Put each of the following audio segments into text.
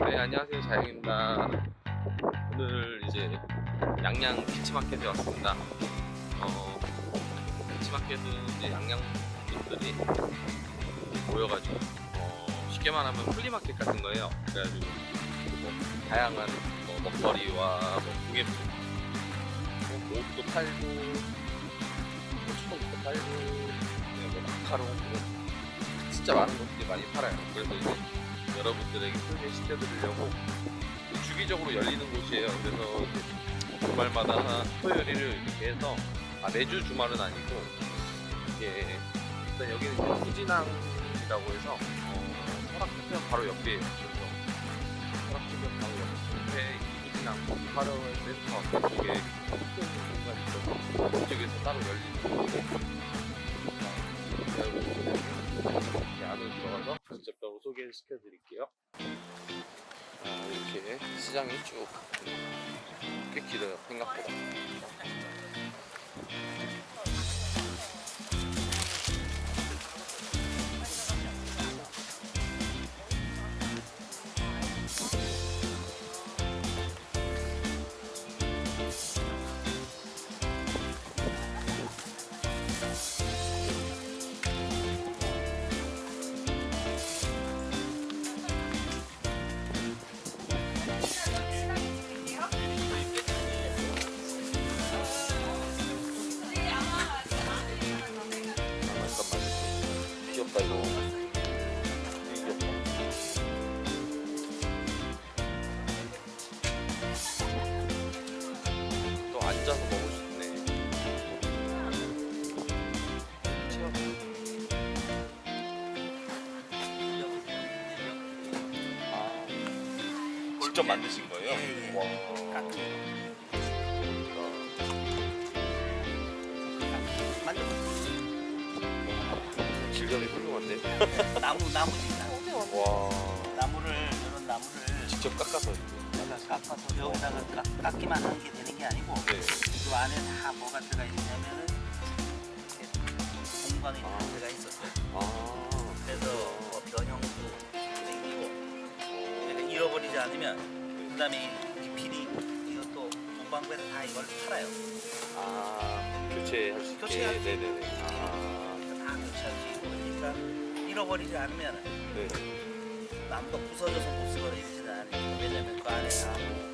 네 안녕하세요. 자영입니다. 오늘 이제 양양 비치마켓에 왔습니다. 어 비치마켓은 이제 양양 분들이 모여가지고 어, 쉽게 말하면 플리마켓 같은 거예요. 그래가지고 뭐 다양한 뭐 먹거리와 뭐 무게품 뭐 옷도 팔고 뭐 수동도 팔고 뭐 마카롱 뭐 진짜 많은 것들이 많이 팔아요. 그래서 이제 여러분들에게 소개시켜 드리려고 주기적으로 열리는 곳이에요. 그래서 주말마다 토요일을 이렇게 해서 아, 매주 주말은 아니고 이게 일단 여기는 이제 후진항이라고 해서 어, 설악해변 바로 옆이에요. 그래서 설악해변 바로 옆에 이 후진항 화려의 센터 쪽에 큰 공간이 있어서 그쪽에서 따로 열리는 이렇게 안으로 들어가서 직접적으로 소개를 시켜드릴게요. 아, 이렇게 시장이 쭉 꽤 길어요, 생각보다. 또 앉아서 먹을 수 있네. 아, 직접 만드신 거예요? 예, 예. 와. 만들고 질감이 훌륭한데? 나무 나무 진짜 와. 나무를 이런 나무를 직접 깎아서 이렇게. 깎아서 여기다가 깎, 깎기만 하는 게 되는 게 아니고 네. 그 안에 다 뭐가 들어가 있냐면은 이렇게 공방이 아. 들어가 있었어요. 아. 그래서 뭐 변형도 생기고 그러니까 잃어버리지 않으면 그다음에 이 필이 이것도 문방구에서 다 이걸 팔아요. 아, 교체할 수 있게. 교체할 수. 네네네. 아, 다 교체할 수 있고 그러니까 잃어버리지 않으면 네. 나무가 부서져서 못 쓰거나 이 러지는 않으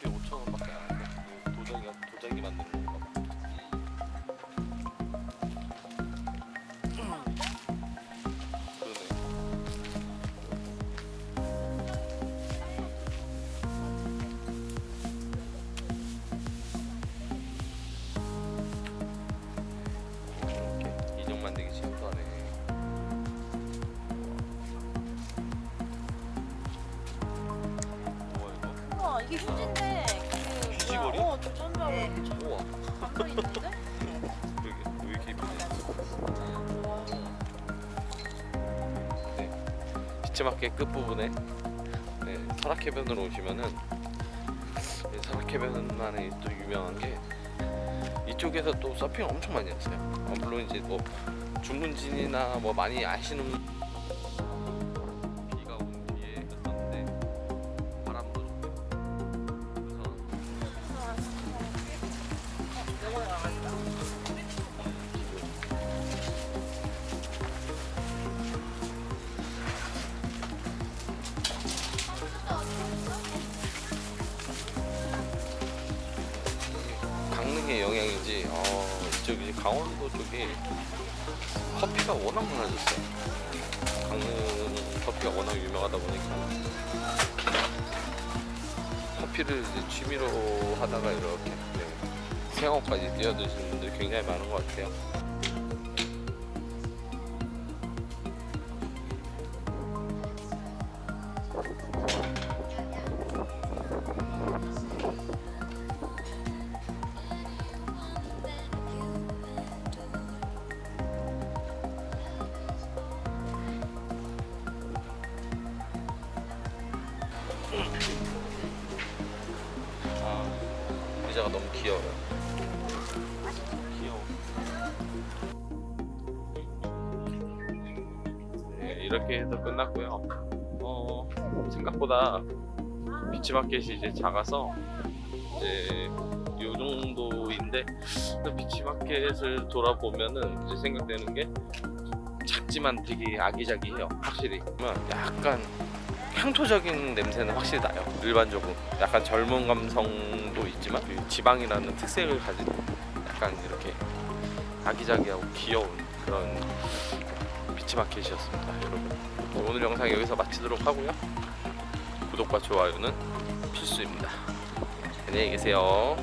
시험비 5천 원밖에 안 하는데 도자기 도자기 만드는 건 우와 이게 휴지인데 그 휴지거리? 뭐야? 어, 저 전자 네. 우와. 감도 있는데? 그러게 왜 이렇게 이쁘냐? 네, 비치마켓 끝 부분에 네, 설악해변으로 오시면은 네, 설악해변만의 또 유명한 게 이쪽에서 또 서핑 엄청 많이 하세요. 어, 물론 이제 뭐 중문진이나 뭐 많이 아시는 태풍의 영향인지 어, 이쪽 이제 강원도 쪽에 커피가 워낙 많아졌어요. 강릉 커피가 워낙 유명하다 보니까 커피를 이제 취미로 하다가 이렇게 네, 생업까지 뛰어드시는 분들이 굉장히 많은 것 같아요. 아, 의자가 너무 귀여워요. 귀여워. 네, 이렇게 해서 끝났고요. 어, 생각보다 비치 마켓이 이제 작아서 이제 요 정도인데 그 비치 마켓을 돌아보면은 이제 생각되는 게 작지만 되게 아기자기해요. 확실히. 약간 향토적인 냄새는 확실히 나요. 일반적으로 약간 젊은 감성도 있지만 그 지방이라는 특색을 가진 약간 이렇게 아기자기하고 귀여운 그런 비치마켓이었습니다, 여러분. 오늘 영상 여기서 마치도록 하고요. 구독과 좋아요는 필수입니다. 안녕히 계세요.